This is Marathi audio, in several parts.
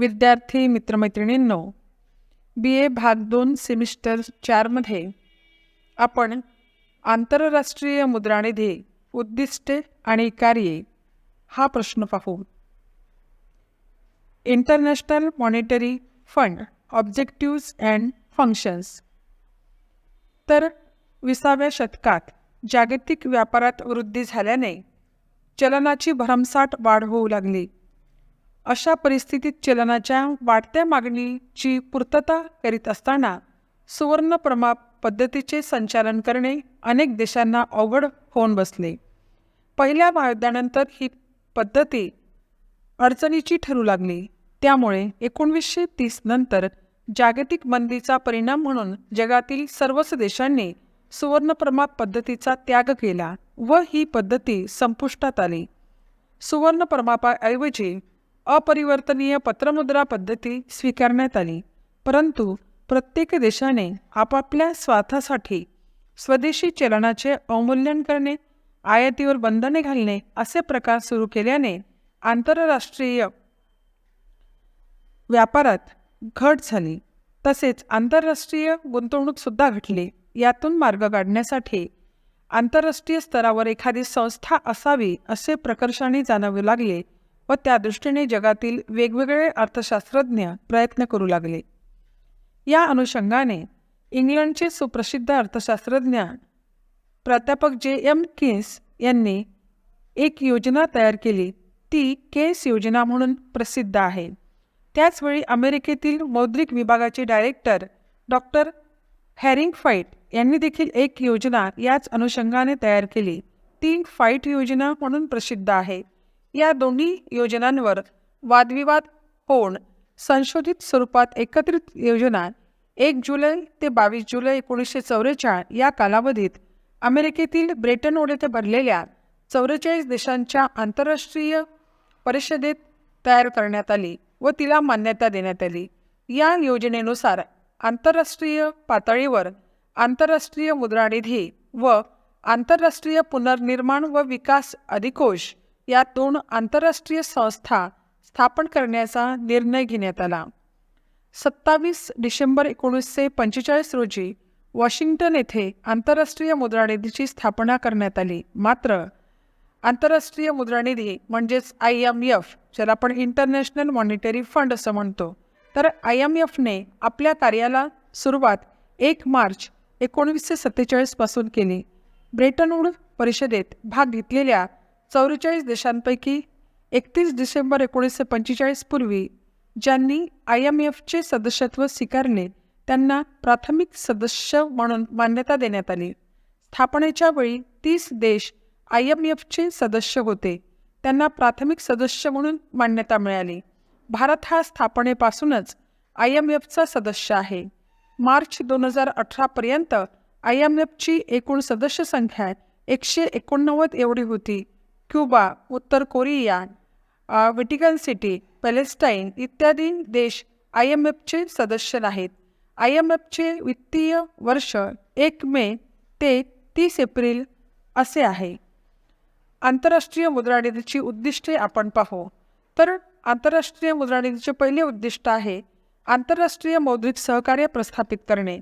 विद्यार्थी मित्रमैत्रिणींनो बी ए भाग दोन सेमिस्टर चारमध्ये आपण आंतरराष्ट्रीय मुद्रानिधी उद्दिष्टे आणि कार्ये हा प्रश्न पाहू. International monetary fund objectives and functions तर विसाव्या शतकात जागतिक व्यापारात वृद्धी झाल्याने चलनाची भरमसाठ वाढ होऊ लागली. अशा परिस्थितीत चलनाच्या वाढत्या मागणीची पूर्तता करीत असताना सुवर्ण प्रमाप पद्धतीचे संचालन करणे अनेक देशांना अवघड होऊन बसले. पहिल्या महायुद्धानंतर ही पद्धती अडचणीची ठरू लागली. त्यामुळे एकोणवीसशे तीस नंतर जागतिक मंदीचा परिणाम म्हणून जगातील सर्वच देशांनी सुवर्णप्रमाप पद्धतीचा त्याग केला व ही पद्धती संपुष्टात आली. सुवर्णप्रमापाऐवजी अपरिवर्तनीय पत्रमुद्रा पद्धती स्वीकारण्यात आली. परंतु प्रत्येक देशाने आपापल्या स्वार्थासाठी स्वदेशी चलनाचे अवमूल्यन करणे आयातीवर बंधने घालणे असे प्रकार सुरू केल्याने आंतरराष्ट्रीय व्यापारात घट झाली. तसेच आंतरराष्ट्रीय गुंतवणूकसुद्धा घटली. यातून मार्ग काढण्यासाठी आंतरराष्ट्रीय स्तरावर एखादी संस्था असावी असे प्रकर्षाने जाणवू लागले. व त्या दृष्टीने जगातील वेगवेगळे अर्थशास्त्रज्ञ प्रयत्न करू लागले. या अनुषंगाने इंग्लंडचे सुप्रसिद्ध अर्थशास्त्रज्ञ प्राध्यापक जे एम किन्स यांनी एक योजना तयार केली. ती केस योजना म्हणून प्रसिद्ध आहे. त्याचवेळी अमेरिकेतील मौद्रिक विभागाचे डायरेक्टर डॉक्टर हॅरिंग फाईट यांनी देखील एक योजना याच अनुषंगाने तयार केली. ती फाईट योजना म्हणून प्रसिद्ध आहे. या दोन्ही योजनांवर वादविवाद होऊन संशोधित स्वरूपात एकत्रित योजना एक जुलै ते बावीस जुलै एकोणीसशे चौवेचाळ या कालावधीत अमेरिकेतील ब्रिटन वूड येथे भरलेल्या चौवेचाळीस देशांच्या आंतरराष्ट्रीय परिषदेत तयार करण्यात आली व तिला मान्यता देण्यात आली. या योजनेनुसार आंतरराष्ट्रीय पातळीवर आंतरराष्ट्रीय मुद्रानिधी व आंतरराष्ट्रीय पुनर्निर्माण व विकास अधिकोष या दोन आंतरराष्ट्रीय संस्था स्थापन करण्याचा निर्णय घेण्यात आला. सत्तावीस डिसेंबर एकोणीसशे पंचेचाळीस रोजी वॉशिंग्टन येथे आंतरराष्ट्रीय मुद्रानिधीची स्थापना करण्यात आली. मात्र आंतरराष्ट्रीय मुद्रानिधी म्हणजेच आय एम एफ ज्याला आपण इंटरनॅशनल मॉनिटरी फंड असं म्हणतो तर आय एम एफने आपल्या कार्याला सुरुवात एक मार्च एकोणीसशे सत्तेचाळीसपासून केली. ब्रेटनवूड परिषदेत भाग घेतलेल्या चौवेचाळीस देशांपैकी एकतीस डिसेंबर एकोणीसशे पंचेचाळीस पूर्वी ज्यांनी आय एम एफचे सदस्यत्व स्वीकारले त्यांना प्राथमिक सदस्य म्हणून मान्यता देण्यात आली. स्थापनेच्या वेळी तीस देश आय एम एफचे सदस्य होते. त्यांना प्राथमिक सदस्य म्हणून मान्यता मिळाली. भारत हा स्थापनेपासूनच आय एम एफचा सदस्य आहे. मार्च दोन हजार अठरापर्यंत आय एम एफची एकूण सदस्य संख्या एकशे एकोणनव्वद एवढी होती. क्युबा उत्तर कोरिया व्हॅटिकन सिटी पॅलेस्टाईन इत्यादी देश आय एम एफचे सदस्य आहेत आय एम एफचे वित्तीय वर्ष एक मे ते तीस एप्रिल असे आहे. आंतरराष्ट्रीय मुद्रानिधीची उद्दिष्टे आपण पाहू. तर आंतरराष्ट्रीय मुद्रानिधीचे पहिले उद्दिष्ट आहे आंतरराष्ट्रीय मौद्रिक सहकार्य प्रस्थापित करणे.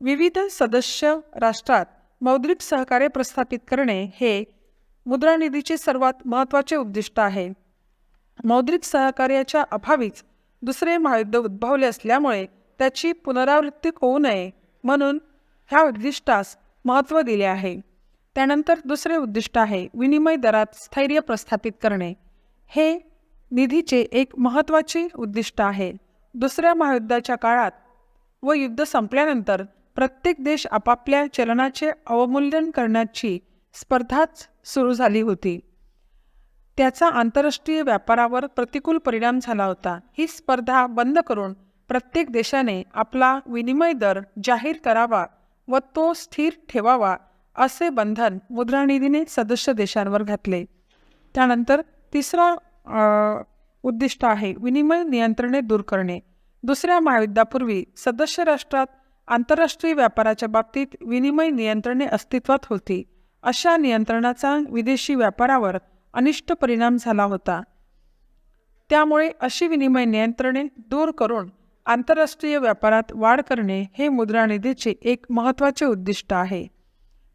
विविध सदस्य राष्ट्रात मौद्रिक सहकार्य प्रस्थापित करणे हे मुद्रानिधीचे सर्वात महत्त्वाचे उद्दिष्ट आहे. मौद्रिक सहकार्याच्या अभावीच दुसरे महायुद्ध उद्भवले असल्यामुळे त्याची पुनरावृत्ती होऊ नये म्हणून ह्या उद्दिष्टास महत्त्व दिले आहे. त्यानंतर दुसरे उद्दिष्ट आहे विनिमय दरात स्थैर्य प्रस्थापित करणे. हे निधीचे एक महत्त्वाचे उद्दिष्ट आहे. दुसऱ्या महायुद्धाच्या काळात व युद्ध संपल्यानंतर प्रत्येक देश आपापल्या चलनाचे अवमूल्यन करण्याची स्पर्धाच सुरू झाली होती. त्याचा आंतरराष्ट्रीय व्यापारावर प्रतिकूल परिणाम झाला होता. ही स्पर्धा बंद करून प्रत्येक देशाने आपला विनिमय दर जाहीर करावा व तो स्थिर ठेवावा असे बंधन मुद्रानिधीने सदस्य देशांवर घातले. त्यानंतर तिसरा उद्दिष्ट आहे विनिमय नियंत्रणे दूर करणे. दुसऱ्या महायुद्धापूर्वी सदस्य राष्ट्रात आंतरराष्ट्रीय व्यापाराच्या बाबतीत विनिमय नियंत्रणे अस्तित्वात होती. अशा नियंत्रणाचा विदेशी व्यापारावर अनिष्ट परिणाम झाला होता. त्यामुळे अशी विनिमय नियंत्रणे दूर करून आंतरराष्ट्रीय व्यापारात वाढ करणे हे मुद्रा निधीचे एक महत्त्वाचे उद्दिष्ट आहे.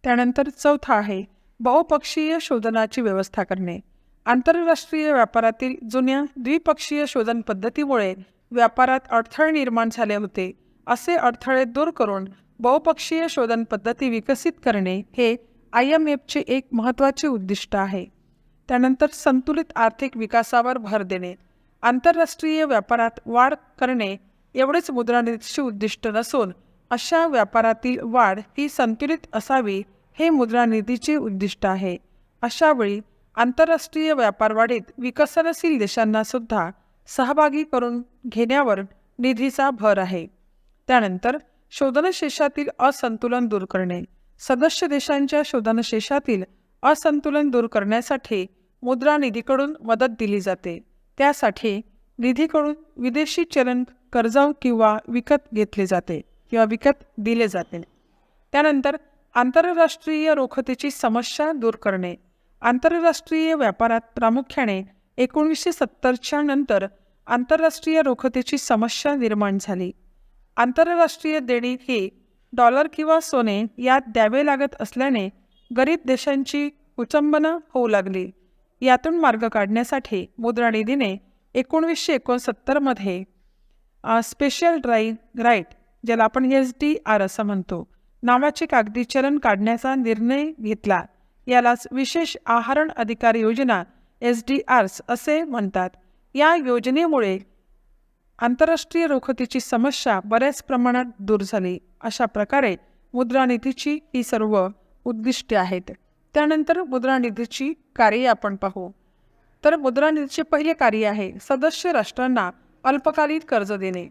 त्यानंतर चौथा आहे बहुपक्षीय शोधनाची व्यवस्था करणे. आंतरराष्ट्रीय व्यापारातील जुन्या द्विपक्षीय शोधन पद्धतीमुळे व्यापारात अडथळे निर्माण झाले होते असे अडथळे दूर करून बहुपक्षीय शोधन पद्धती विकसित करणे हे आय एम एफचे एक महत्त्वाचे उद्दिष्ट आहे. त्यानंतर संतुलित आर्थिक विकासावर भर देणे. आंतरराष्ट्रीय व्यापारात वाढ करणे एवढेच मुद्रानिधीचे उद्दिष्ट नसून अशा व्यापारातील वाढ ही संतुलित असावी हे मुद्रानिधीचे उद्दिष्ट आहे. अशावेळी आंतरराष्ट्रीय व्यापार वाढीत विकसनशील देशांनासुद्धा सहभागी करून घेण्यावर निधीचा भर आहे. त्यानंतर शोधनशेषातील असंतुलन दूर करणे. सदस्य देशांच्या शोधनशेषातील असंतुलन दूर करण्यासाठी मुद्रा निधीकडून मदत दिली जाते. त्यासाठी निधीकडून विदेशी चलन कर्ज किंवा विकत घेतले जाते किंवा विकत दिले जाते. त्यानंतर आंतरराष्ट्रीय रोखतेची समस्या दूर करणे. आंतरराष्ट्रीय व्यापारात प्रामुख्याने एकोणीसशे सत्तरच्या नंतर आंतरराष्ट्रीय रोखतेची समस्या निर्माण झाली. आंतरराष्ट्रीय देणी ही डॉलर किंवा सोने यात द्यावे लागत असल्याने गरीब देशांची उचंबनं होऊ लागली. यातून मार्ग काढण्यासाठी मुद्रा निधीने एकोणवीसशे एकोणसत्तरमध्ये स्पेशल ड्राई राईट ज्याला आपण एस डी आर असं म्हणतो नावाचे कागदी चलन काढण्याचा निर्णय घेतला. यालाच विशेष आहरण अधिकार योजना एस डी आर्स असे म्हणतात. या योजनेमुळे आंतरराष्ट्रीय रोखतीची समस्या बऱ्याच प्रमाणात दूर झाली. अशा प्रकारे मुद्रानिधीची ही सर्व उद्दिष्टे आहेत. त्यानंतर मुद्रानिधीची कार्ये आपण पाहू. तर मुद्रानिधीचे पहिले कार्य आहे सदस्य राष्ट्रांना अल्पकालीन कर्ज देणे.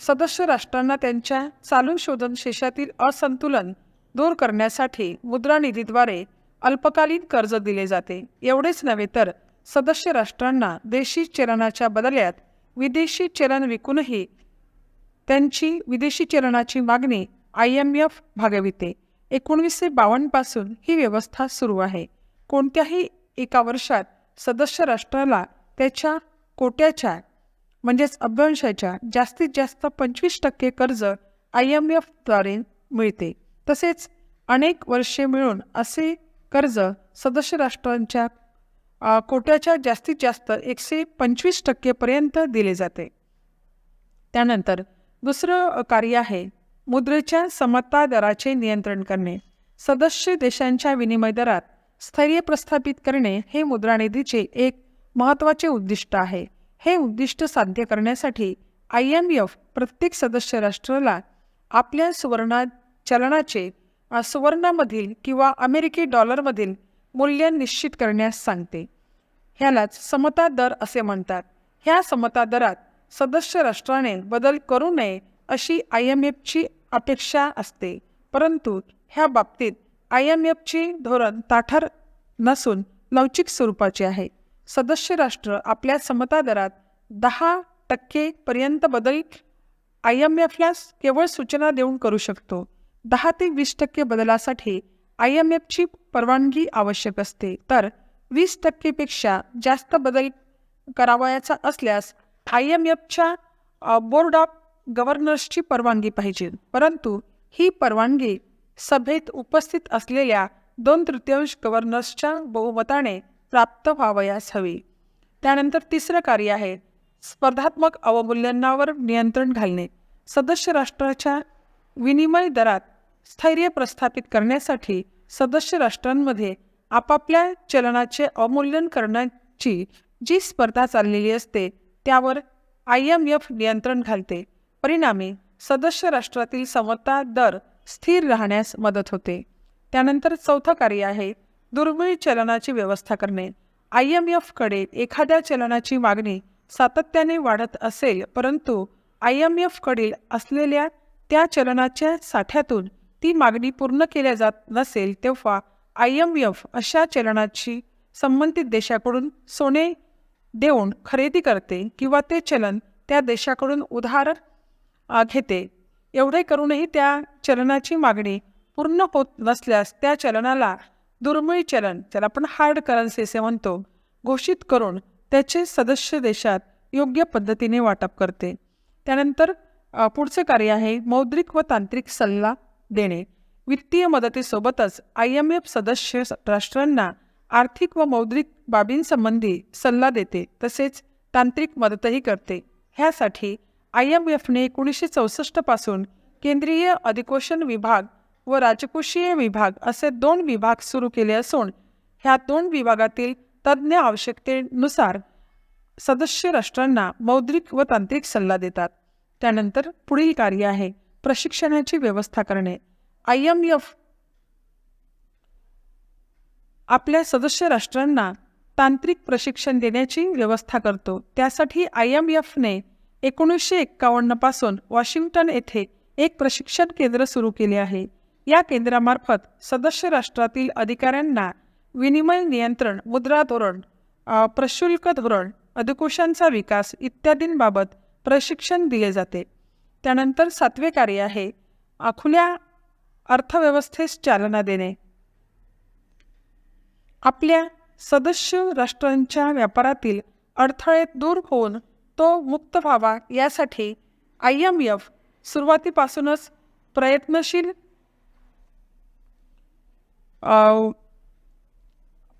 सदस्य राष्ट्रांना त्यांच्या चालू शोधन शेषातील असंतुलन दूर करण्यासाठी मुद्रानिधीद्वारे अल्पकालीन कर्ज दिले जाते. एवढेच नव्हे तर सदस्य राष्ट्रांना देशी चलनाच्या बदल्यात विदेशी चलन विकूनही त्यांची विदेशी चलनाची मागणी आय एम एफ भागविते. एकोणीसशे बावन्नपासून ही व्यवस्था सुरू आहे. कोणत्याही एका वर्षात सदस्य राष्ट्राला त्याच्या कोट्याच्या म्हणजेच अभ्यंशाच्या जास्तीत जास्त पंचवीस टक्के कर्ज आय एम एफद्वारे मिळते. तसेच अनेक वर्षे मिळून असे कर्ज सदस्य राष्ट्रांच्या कोट्याच्या जास्तीत जास्त एकशे पंचवीस टक्केपर्यंत दिले जाते. त्यानंतर दुसरं कार्य आहे मुद्रेच्या समता दराचे नियंत्रण करणे. सदस्य देशांच्या विनिमय दरात स्थैर्य प्रस्थापित करणे हे मुद्रानिधीचे एक महत्त्वाचे उद्दिष्ट आहे. हे उद्दिष्ट साध्य करण्यासाठी आय एम एफ प्रत्येक सदस्य राष्ट्राला आपल्या सुवर्ण चलनाचे सुवर्णामधील किंवा अमेरिकी डॉलरमधील मूल्य निश्चित करण्यास सांगते. ह्यालाच समता दर असे म्हणतात. ह्या समता दरात सदस्य राष्ट्राने बदल करू नये अशी आय एम एफची अपेक्षा असते. परंतु ह्या बाबतीत आय एम एफची धोरण ताठर नसून लवचिक स्वरूपाचे आहे. सदस्य राष्ट्र आपल्या समता दरात दहा टक्केपर्यंत बदल आय एम एफला केवळ सूचना देऊन करू शकतो. दहा ते वीस टक्के बदलासाठी आय एम एफची परवानगी आवश्यक असते. तर वीस टक्केपेक्षा जास्त बदल करावयाचा असल्यास आय एम एफच्या बोर्ड ऑफ गव्हर्नर्सची परवानगी पाहिजे. परंतु ही परवानगी सभेत उपस्थित असलेल्या दोन तृतीयांश गव्हर्नर्सच्या बहुमताने प्राप्त व्हावयास हवी. त्यानंतर तिसरं कार्य आहे स्पर्धात्मक अवमूल्यनावर नियंत्रण घालणे. सदस्य राष्ट्राच्या विनिमय दरात स्थैर्य प्रस्थापित करण्यासाठी सदस्य राष्ट्रांमध्ये आपापल्या चलनाचे अवमूल्यन करण्याची जी स्पर्धा चाललेली असते त्यावर आय एम एफ नियंत्रण घालते. परिणामी सदस्य राष्ट्रातील समता दर स्थिर राहण्यास मदत होते. त्यानंतर चौथं कार्य आहे दुर्मिळ चलनाची व्यवस्था करणे. आय एम एफकडे एखाद्या चलनाची मागणी सातत्याने वाढत असेल परंतु आय एम एफकडील असलेल्या त्या चलनाच्या साठ्यातून ती मागणी पूर्ण केल्या जात नसेल तेव्हा आय एम एफ अशा चलनाची संबंधित देशाकडून सोने देऊन खरेदी करते किंवा ते चलन त्या देशाकडून उधार घेते. एवढे करूनही त्या चलनाची मागणी पूर्ण होत नसल्यास त्या चलनाला दुर्मिळ चलन ज्याला आपण हार्ड करन्सी असे म्हणतो घोषित करून त्याचे सदस्य देशात योग्य पद्धतीने वाटप करते. त्यानंतर पुढचं पुढचे कार्य आहे मौद्रिक व तांत्रिक सल्ला देणे. वित्तीय मदतीसोबतच आय एम एफ सदस्य राष्ट्रांना आर्थिक व मौद्रिक बाबींसंबंधी सल्ला देते तसेच तांत्रिक मदतही करते. ह्यासाठी आय एम एफने एकोणीसशे चौसष्टपासून केंद्रीय अधिकोषण विभाग व राजकोषीय विभाग असे दोन विभाग सुरू केले असून ह्या दोन विभागातील तज्ज्ञ आवश्यकतेनुसार सदस्य राष्ट्रांना मौद्रिक व तांत्रिक सल्ला देतात. त्यानंतर पुढील कार्य आहे प्रशिक्षणाची व्यवस्था करणे. आय एम एफ आपल्या सदस्य राष्ट्रांना तांत्रिक प्रशिक्षण देण्याची व्यवस्था करतो. त्यासाठी आय एम एफने एकोणीसशे एक्कावन्नपासून वॉशिंग्टन येथे एक प्रशिक्षण केंद्र सुरू केले आहे. या केंद्रामार्फत सदस्य राष्ट्रातील अधिकाऱ्यांना विनिमय नियंत्रण मुद्रा धोरण प्रशुल्क धोरण अधिकोशांचा विकास इत्यादींबाबत प्रशिक्षण दिले जाते. त्यानंतर सातवे कार्य आहे अ, खुल्या अर्थव्यवस्थेस चालना देणे. आपल्या सदस्य राष्ट्रांच्या व्यापारातील अडथळे दूर होऊन तो मुक्त व्हावा यासाठी आय एम एफ सुरुवातीपासूनच प्रयत्नशील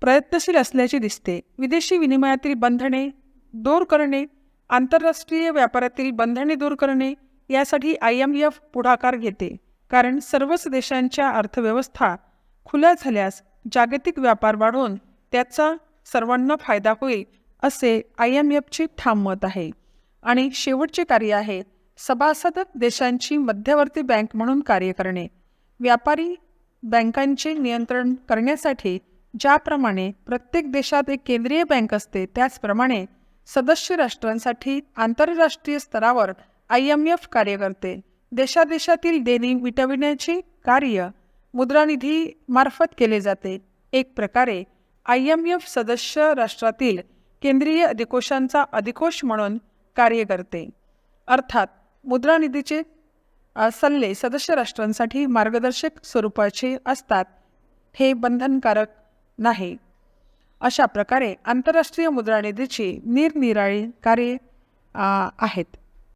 प्रयत्नशील असल्याचे दिसते. विदेशी विनिमयातील बंधने दूर करणे आंतरराष्ट्रीय व्यापारातील बंधने दूर करणे यासाठी आय एम एफ पुढाकार घेते. कारण सर्वच देशांच्या अर्थव्यवस्था खुल्या झाल्यास जागतिक व्यापार वाढून त्याचा सर्वांना फायदा होईल असे आय एम एफचे ठाम मत आहे. आणि शेवटचे कार्य आहे सभासद देशांची मध्यवर्ती बँक म्हणून कार्य करणे. व्यापारी बँकांचे नियंत्रण करण्यासाठी ज्याप्रमाणे प्रत्येक देशात एक केंद्रीय बँक असते त्याचप्रमाणे सदस्य राष्ट्रांसाठी आंतरराष्ट्रीय स्तरावर आय एम एफ कार्य करते. देशादेशातील देणी मिटविण्याचे कार्य मुद्रानिधी मार्फत केले जाते. एक प्रकारे आय एम एफ सदस्य राष्ट्रातील केंद्रीय अधिकोषांचा अधिकोष म्हणून कार्य करते. अर्थात मुद्रानिधीचे सल्ले सदस्य राष्ट्रांसाठी मार्गदर्शक स्वरूपाचे असतात. हे बंधनकारक नाही. अशा प्रकारे आंतरराष्ट्रीय मुद्रानिधीची निरनिराळी कार्ये आहेत.